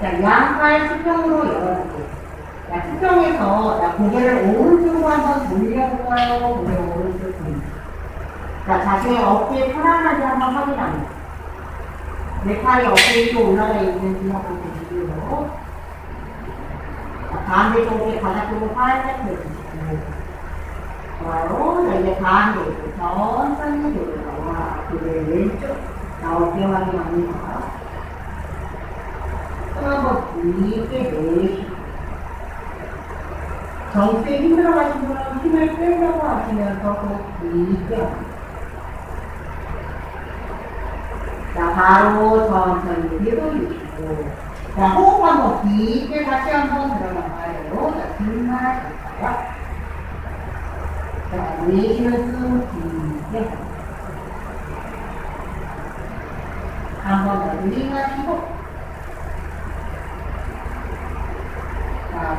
자, 양팔 수평으로 열어주고. 자, 수평에서 자, 고개를 오른쪽으로 한번 돌려볼까요? 고개 오른쪽 돌려. 자, 자신의 어깨 편안하게 한번 확인합니다. 내 팔이 어깨 위로 올라가 있는지 한번 보시고요. 자, 반대쪽에 바닥쪽으로 살짝 내주시고. 좋아요. 자, 이제 반대쪽 천천히 돌려와. 고개 왼쪽. 자, 어깨 확인합니다. 또 한번 깊게 내쉬고. 정수에 힘들어 가신 분은 힘을 빼려고 하시면서 또 깊게 합니다. 자, 바로 천천히 내돌리시고. 자, 호흡 한번 깊게 다시 한번 들어가봐요. 자, 정말 잘까요? 자, 내쉬는 숨 깊게. 한번 더 들이마시고.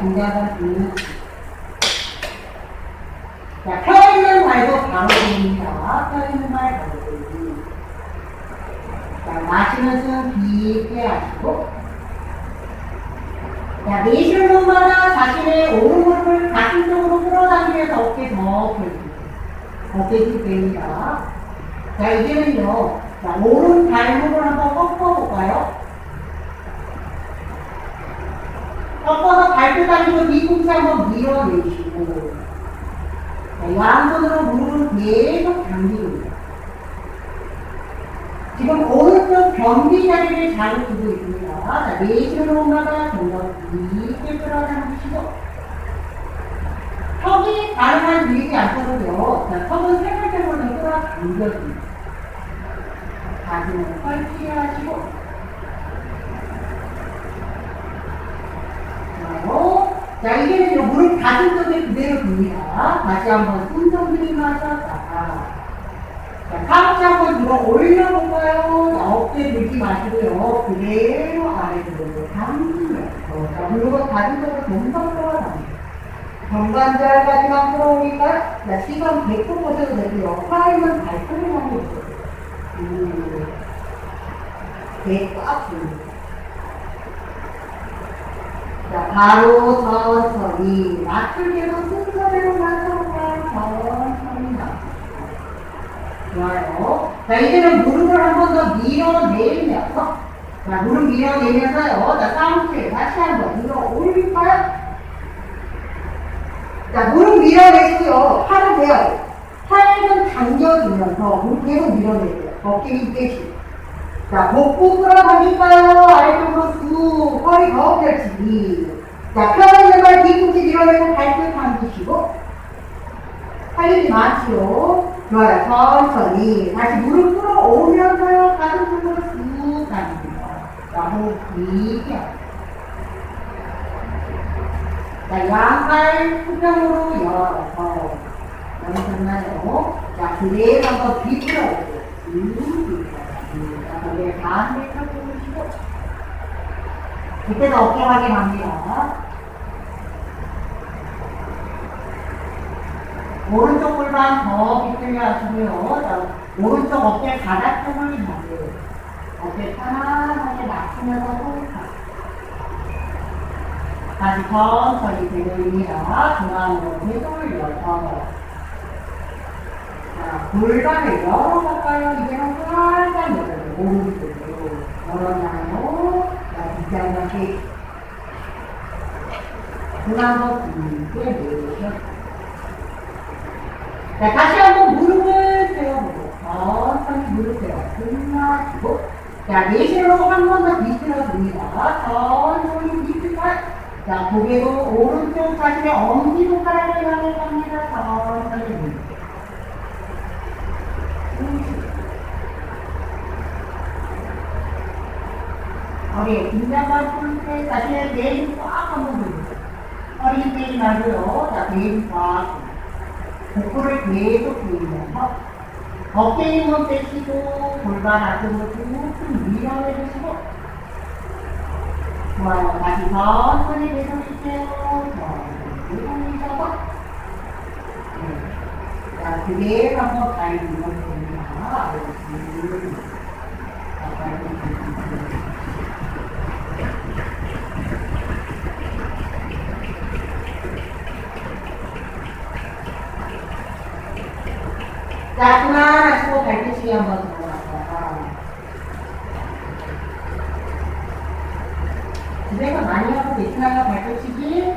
긴장감 쭉. 자, 펴있는 발도 바로 돌립니다. 펴있는 발 바로 돌리기. 자, 마시는 숨 깊게 하시고. 자, 내쉬는 몸마다 자신의 오른무릎을 가슴 쪽으로 끌어당기면서 어깨 더 펴주세요. 어깨 쭉 뺍니다. 자, 이제는요. 자, 오른 발목을 한번 꺾어볼까요? 꺾어서 발끝 아니고 뒤꿈치 한번 밀어내시고. 자, 양손으로 무릎을 계속 당기고 지금 오른쪽 변비 자리를 잘 두고 있습니다. 자, 내쉬는 호흡마다 좀더 깊게 끌어당기시고 턱이 가능한 밀지 않도록요. 자, 턱은 세발적으로 끌어당겨줍니다. 가슴을 펼치하시고 좋아요. 자, 이제는요, 무릎 가슴 쪽에 그대로 둡니다. 다시 한번 숨좀 들이마셨다가. 자, 상체 한번 들어 올려볼까요? 자, 어깨 들지 마시고요. 그대로 아래로 당기면서. 자, 무릎은 가슴 쪽으로 동성 끌어당겨요. 정관절까지만 끌어오니까, 자, 시선 100도 보셔도 되고요. 팔은 발끝을 향해 보세요. 음, 배꽉 줍니다. 자, 바로 천천히 낮출게도 순서대로? 천천히 낮추고. 좋아요. 자, 이제는 무릎을 한 번 더 밀어내면서, 자, 무릎 밀어내면서요. 자, 상체 다시 한번 밀어 올릴까요? 자, 무릎 밀어내고요. 팔을 대요. 팔은 당겨주면서 무릎 계속 밀어내세요. 힘 빼시고. 자, 복부 끌어당길까요? 아래쪽으로 쭉 허리 더 펼치기. 자, 펴있는 발 뒤꿈치 밀어내고 발끝 당기시고. 살리지 마시오. 좋아요. 천천히. 다시 무릎 끌어오면서요. 가슴 쪽으로 쭉 당깁니다. 자, 호흡. 하고. 자, 양발 수평으로 열어서. 연습나요. 자, 그대로 한번 뒤틀어보세요. 쭉. 반대 펴고 보시고. 그때도 어깨 확인합니다. 오른쪽 골반 더 비틀려 하시고요. 자, 오른쪽 어깨 바닥쪽을 향해 어깨 편안하게 낮추면서 호흡하세요. 다시 천천히 되돌립니다. 중앙으로 되돌려서 자, 골반을 열어볼까요? 이제는 살짝 열어요. 열어놔요. 자, 뒷장갑이 중앙으로 길게 내쉬어 자, 다시 한번 무릎을 세워보고, 천천히 무릎 세워. 등마시고, 자, 내쉬로 한 번더 뒤틀어 줍니다. 천천히 뒤틀까 자, 고개도 오른쪽 자신의 엄지손가락을 향해 갑니다. 천천히 밀게요. 허리에 긴장감 풀때 다시 내일 꽉 한번 돌리세요. 허리 빼지 말고요. 자, 배를 꽉. 복부를 계속 돌리면서 어깨 힘은 빼시고 골반 앞으로 쭉 밀어내주시고 좋아요. 다시 천천히 내려주세요. 천천히 돌리셔서 네. 자, 그대로 한번 잘 밀어줍니다. 알겠습니다. 자, 잘 밀어줍니다. 자, 그만하시고 발끝치기 한번 들어가서 집에서 많이 하고 계시나요, 발끝치기?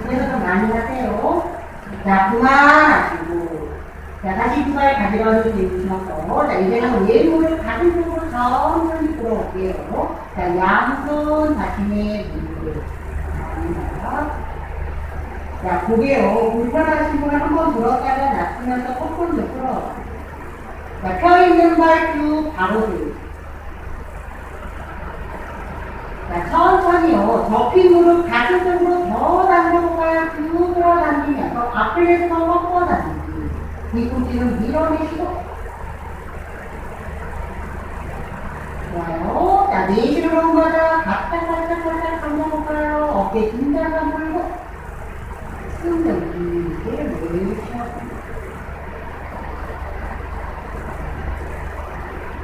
집에서 좀 많이 하세요. 자, 그만하시고 자, 다시 두발 가져가서 대주셔서 자, 이제는 왼무릎 가슴 쪽으로 천천히 끌어올게요. 자, 양손 자신의 무릎 자, 자, 고개요. 불편하신 분은 한번 들었다가 놔두면서 꺾은 옆으로. 자, 펴있는 발쭉 바로 들고. 자, 천천히요. 접힌 무릎 가슴 쪽으로 더 당겨볼까요? 쭉 끌어당기면서 앞에서 꺾어 당기기. 뒤꿈치는 밀어내시고. 좋아요. 자, 내쉬를 한 거자. 바짝, 바짝, 바짝 당겨볼까요? 어깨 긴장감 풀고. 숨을 길게 내쉬어.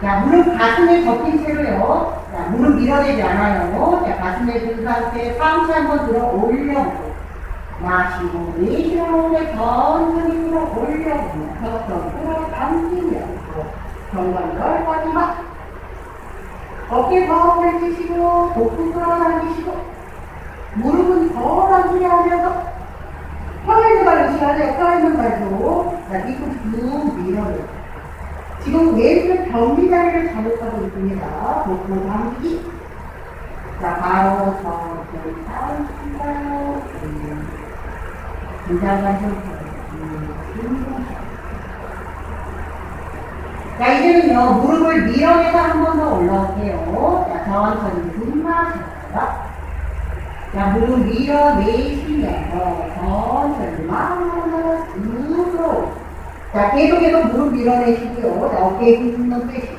자, 무릎 가슴에 접힌 채로요. 자, 무릎 밀어내지 않아요. 자, 가슴에 든 상태 상체 한번 들어 올려보고. 마시고, 내쉬는 데 천천히 들어 올려보고. 턱턱 끌어 당기면서. 정관 열까지만. 어깨 더 펼치시고, 복부 끌어당기시고. 무릎은 더 당기게 하면서. 시작해요. 펴있는 발로. 자, 뒤꿈치 쭉 밀어내요. 지금 왼쪽 경기 자리를 잘못하고 있습니다. 복부 당기기. 자, 바로 당기가요. 긴장감 좀 펴요. 자, 이제는요, 무릎을 밀어내서 한 번 더 올라올게요. 자, 천천히 숨 마셔요. 자, 무릎 밀어내시면서 마음으로 쭉 자, 계속해서 무릎 밀어내시고요. 자, 어깨에 힘은 빼시고.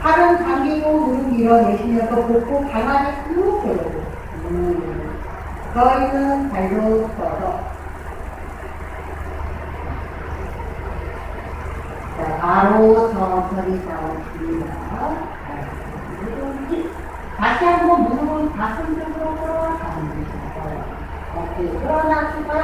팔은 당기고 무릎 밀어내시면서 복부 강하게 쭉 들어오고. 음. 저희는 발로 서서. 자, 바로 천천히 나오십니다. 다시 한번 무릎을 가슴 쪽으로 끌어당기셔서 어깨 끌어당기고요.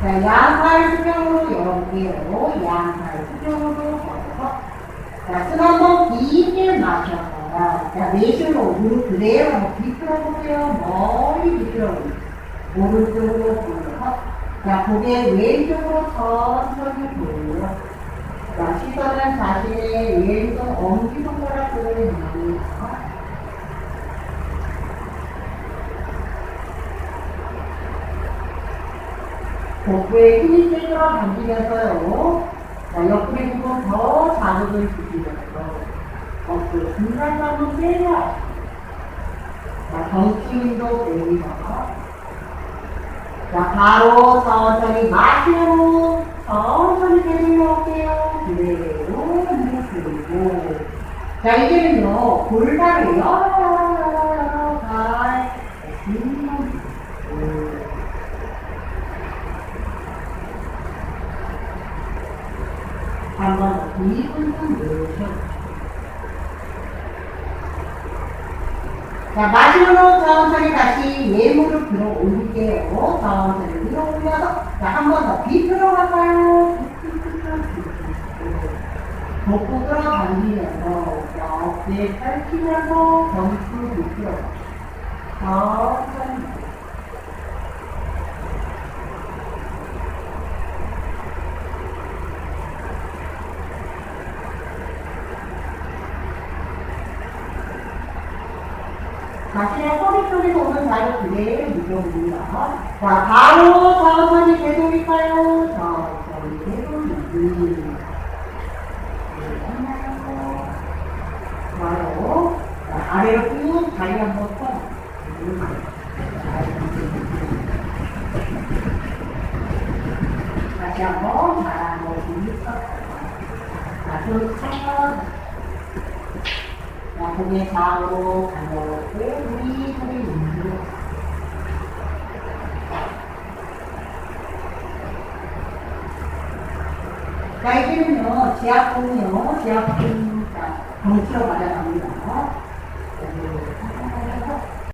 자, 양팔 수평으로 열어볼게요. 양팔 수평으로 걸어서. 자, 숨 한번 깊게 마셔서. 자, 내쉬로 무릎 그대로 한번 비틀어보세요. 머리 비틀어보세요. 오른쪽으로 돌려서. 자, 고개 왼쪽으로 천천히 돌려. 자, 시선은 자신의 왼손 엄지손가락으로 향합니다. 복부에 힘이 세게 당기면서요. 자, 옆구리 부분 더 자극을 주시면서 어깨 중간감을 빼요. 자, 정치운도 내리다가 자, 바로 천천히 마시고 천천히 내려올게요. 그대로 누르고 자, 이제는요, 골반을 잘 음. 한번 이분만 내쉬어. 자, 마지막으로 천천히 다시 예무를 들어 올릴게요. 천천히 들어 올려서, 자, 한 번더 비틀어 갈까요? 복부 끌어당기면서, 어깨 펼치면서, 전투 비틀어. 천천히. 자신의 허리 쪽에서 오는 자를 그대로 누려봅니다. 자, 바로 천천히 되돌릴까요? 천천히 되돌리기. 아래로 쭉 다리 한번 펴. 다시 한번 바라보기 자, 손 차면 자, 고개 좌우로 가볍게 우리 허리 위로 자, 이제는요, 지압근요, 지압근, 자, 덩치로 가져갑니다.